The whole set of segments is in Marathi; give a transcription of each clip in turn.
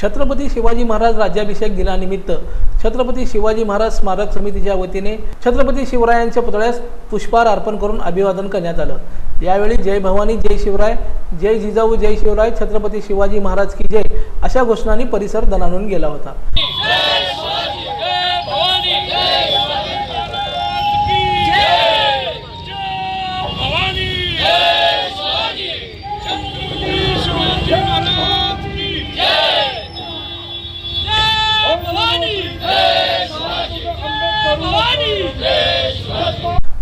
छत्रपती शिवाजी महाराज राज्याभिषेक दिनानिमित्त छत्रपती शिवाजी महाराज स्मारक समितीच्या वतीने छत्रपती शिवरायांच्या पुतळ्यास पुष्पहार अर्पण करून अभिवादन करण्यात आलं. यावेळी जय भवानी जय शिवराय जय जिजाऊ जय शिवराय छत्रपती शिवाजी महाराज की जय अशा घोषणांनी परिसर दणानून गेला होता.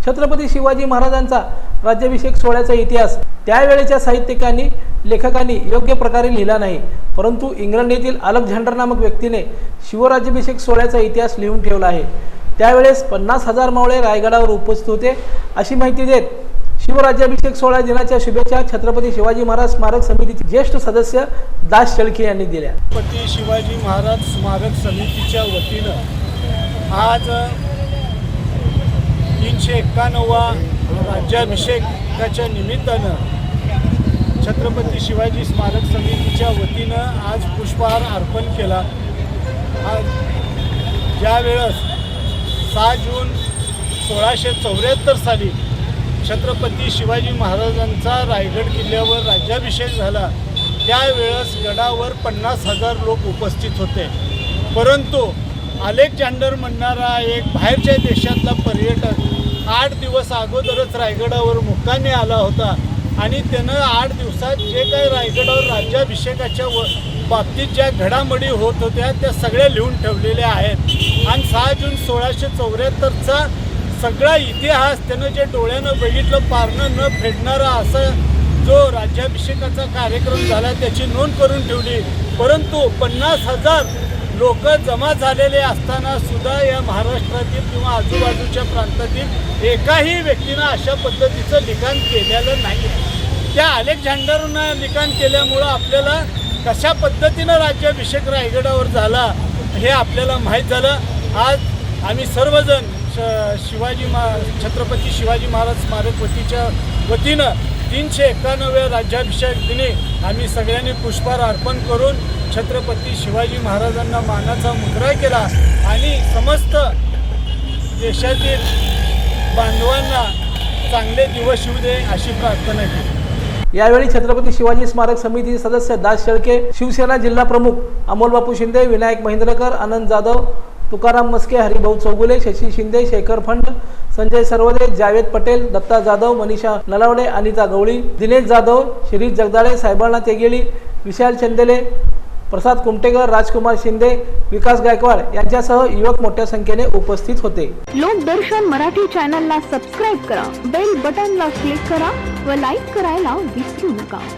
छत्रपती शिवाजी महाराजांचा राज्याभिषेक सोहळ्याचा इतिहास. त्यावेळेच्या साहित्यिकांनी लेखकांनी योग्य प्रकारे लिहिला नाही. परंतु इंग्लंड येथील अलेक्झांडर नामक व्यक्तीने शिवराज्याभिषेक सोहळ्याचा इतिहास लिहून ठेवला आहे. त्यावेळेस पन्नास हजार मावळे रायगडावर उपस्थित होते. अशी माहिती देत शिवराज्याभिषेक सोहळा दिनाच्या शुभेच्छा छत्रपती शिवाजी महाराज स्मारक समितीचे ज्येष्ठ सदस्य दास शेळके यांनी दिल्या. छत्रपती शिवाजी महाराज स्मारक समितीच्या वतीनं आज तीनशे एक्कावन्नवा राज्याभिषेकाच्या निमित्तानं छत्रपती शिवाजी स्मारक समितीच्या वतीनं आज पुष्पहार अर्पण केला. आज ज्यावेळेस सहा जून सोळाशे चौऱ्याहत्तर साली छत्रपती शिवाजी महाराजांचा रायगड किल्ल्यावर राज्याभिषेक झाला त्यावेळेस गडावर पन्नास हजार लोक उपस्थित होते. परंतु अलेक्झांडर म्हणणारा एक बाहेरच्या देशातला पर्यटक दिवस अगोदरच रायगडावर मुक्काने आला होता. आणि त्यानं आठ दिवसात जे काही रायगडावर राज्याभिषेकाच्या व बाबतीत ज्या घडामोडी होत होत्या त्या सगळ्या लिहून ठेवलेल्या आहेत. आणि सहा जून सोळाशे चौऱ्याहत्तरचा सगळा इतिहास त्यानं जे डोळ्यानं बघितलं पारणं न फेडणारा असा जो राज्याभिषेकाचा कार्यक्रम झाला त्याची नोंद करून ठेवली. परंतु पन्नास हजार लोक जमा झालेले असताना सुद्धा या महाराष्ट्रातील किंवा आजूबाजूच्या प्रांतातील एकाही व्यक्तीनं अशा पद्धतीचं लिखाण केलेलं नाही त्या अलेक्झांडरनं लिखाण केल्यामुळं आपल्याला कशा पद्धतीनं राज्याभिषेक रायगडावर झाला हे आपल्याला माहीत झालं. आज आम्ही सर्वजण श शिवाजी मा छत्रपती शिवाजी महाराज स्मारक वतीच्या वतीनं तीनशे एक्क्याण्णव्या राज्याभिषेक दिनी आम्ही सगळ्यांनी पुष्पहार अर्पण करून छत्रपती शिवाजी महाराजांना मानाचा मुद्रा केला आणि समस्त देशातील बांधवांना चांगले दिवस येऊ दे अशी प्रार्थना केली. यावेळी छत्रपती शिवाजी स्मारक समिती सदस्य दास शेळके शिवसेना जिल्हा प्रमुख अमोल बापू शिंदे विनायक महेंद्रकर आनंद जाधव तुकाराम मस्के हरिभाऊ चौगुले शशी शिंदे शेखर फंड संजय सर्वदे जावेद पटेल दत्ता जाधव मनीषा नलावडे अनिता गवळी दिनेश जाधव शिरीष जगदाळे साहेबांना तेगेळी विशाल चंदेले प्रसाद कुमटेकर राजकुमार शिंदे विकास गायकवाड यांच्यासह युवक मोठ्या संख्येने उपस्थित होते. लोकदर्शन मराठी चॅनलला सबस्क्राईब करा बेल बटनला क्लिक करा व लाईक करायला विसरू नका.